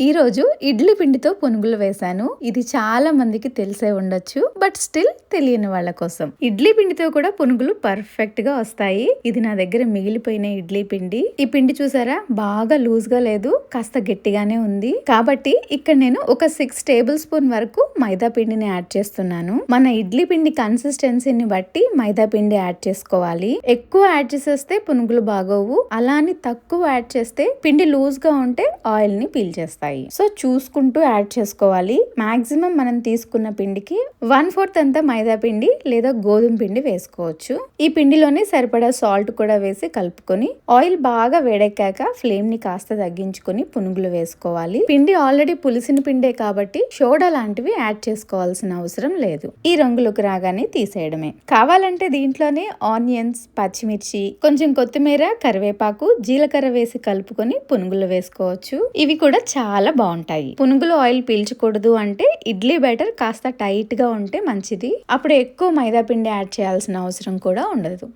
ఈరోజు ఇడ్లీ పిండితో పునుగులు వేశాను. ఇది చాలా మందికి తెలిసే ఉండొచ్చు బట్ స్టిల్ తెలియని వాళ్ళ కోసం. ఇడ్లీ పిండితో కూడా పునుగులు పర్ఫెక్ట్గా వస్తాయి. ఇది నా దగ్గర మిగిలిపోయిన ఇడ్లీ పిండి. ఈ పిండి చూసారా? బాగా లూజ్గా లేదు కాస్త గట్టిగానే ఉంది. కాబట్టి ఇక్కడ నేను ఒక సిక్స్ టేబుల్ స్పూన్ వరకు మైదా పిండిని యాడ్ చేస్తున్నాను. మన ఇడ్లీ పిండి కన్సిస్టెన్సీని బట్టి మైదా పిండి యాడ్ చేసుకోవాలి. ఎక్కువ యాడ్ చేసేస్తే పునుగులు బాగోవు. అలా అని తక్కువ యాడ్ చేస్తే పిండి లూజ్గా ఉంటే ఆయిల్ని పీల్చేస్తాయి సో చూసుకుంటూ యాడ్ చేసుకోవాలి. మాక్సిమం మనం తీసుకున్న పిండికి వన్ ఫోర్త్ అంతా మైదా పిండి లేదా గోధుమ పిండి వేసుకోవచ్చు. ఈ పిండిలోనే సరిపడా సాల్ట్ కూడా వేసి కలుపుకొని ఆయిల్ బాగా వేడెక్కాక ఫ్లేమ్ని కాస్త తగ్గించుకొని పునుగులు వేసుకోవాలి. పిండి ఆల్రెడీ పులిసిన పిండే కాబట్టి షోడా లాంటివి యాడ్ చేసుకోవాల్సిన అవసరం లేదు. ఈ రంగులోకి రాగానే తీసేయడమే. కావాలంటే దీంట్లోనే ఆనియన్స్ పచ్చిమిర్చి కొంచెం కొత్తిమీర కరివేపాకు జీలకర్ర వేసి కలుపుకొని పునుగులు వేసుకోవచ్చు. ఇవి కూడా చాలా బాగుంటాయి. పునుగులు ఆయిల్ పీల్చకూడదు అంటే ఇడ్లీ బ్యాటర్ కాస్త టైట్గా ఉంటే మంచిది. అప్పుడు ఎక్కువ మైదా పిండి యాడ్ చేయాల్సిన అవసరం కూడా ఉండదు.